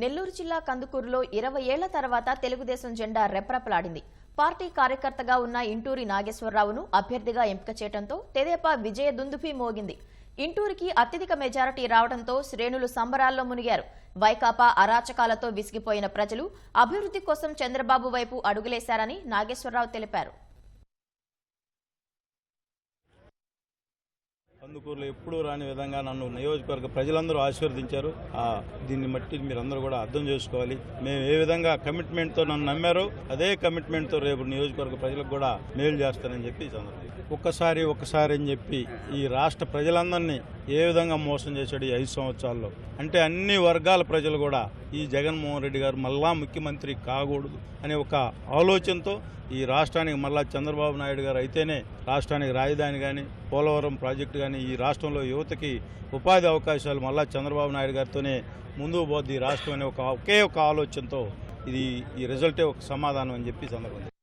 నెల్లూరు జిల్లా కందుకూరులో ఇరవై ఏళ్ళ తర్వాత తెలుగుదేశం జెండా రెప్రపలాడింది పార్టీ కార్యకర్తగా ఉన్న ఇంటూరి నాగేశ్వరరావును అభ్యర్థిగా ఎంపిక చేయడంతో తెదేపా విజయ దుందుభి మోగింది. ఇంటూరికి అత్యధిక మెజారిటీ రావడంతో శ్రేణులు సంబరాల్లో మునిగారు. వైకాపా అరాచకాలతో విసిగిపోయిన ప్రజలు అభివృద్ధి కోసం చంద్రబాబు వైపు అడుగులేశారని నాగేశ్వరరావు తెలిపారు. కందుకూరులో ఎప్పుడూ రాని విధంగా నన్ను నియోజకవర్గ ప్రజలందరూ ఆశీర్వదించారు. ఆ దీన్ని బట్టి మీరందరూ కూడా అర్థం చేసుకోవాలి. మేము ఏ విధంగా కమిట్మెంట్తో నన్ను నమ్మారో అదే కమిట్మెంట్తో రేపు నియోజకవర్గ ప్రజలకు కూడా మేలు చేస్తానని చెప్పి ఒక్కసారి ఒక్కసారి అని చెప్పి ఈ రాష్ట్ర ప్రజలందరినీ ఏ విధంగా మోసం చేశాడు ఈ ఐదు సంవత్సరాల్లో? అంటే అన్ని వర్గాల ప్రజలు కూడా ఈ జగన్మోహన్ రెడ్డి గారు మళ్ళా ముఖ్యమంత్రి కాకూడదు అనే ఒక ఆలోచనతో ఈ రాష్ట్రానికి మళ్ళా చంద్రబాబు నాయుడు గారు అయితేనే రాష్ట్రానికి రాజధాని కానీ పోలవరం ప్రాజెక్టు కానీ ఈ రాష్ట్రంలో యువతకి ఉపాధి అవకాశాలు మళ్ళా చంద్రబాబు నాయుడు గారితోనే ముందుకు పోద్ది ఈ రాష్ట్రం అనే ఒక ఒకే ఒక ఆలోచనతో ఇది ఈ రిజల్టే ఒక సమాధానం అని చెప్పి సందర్భం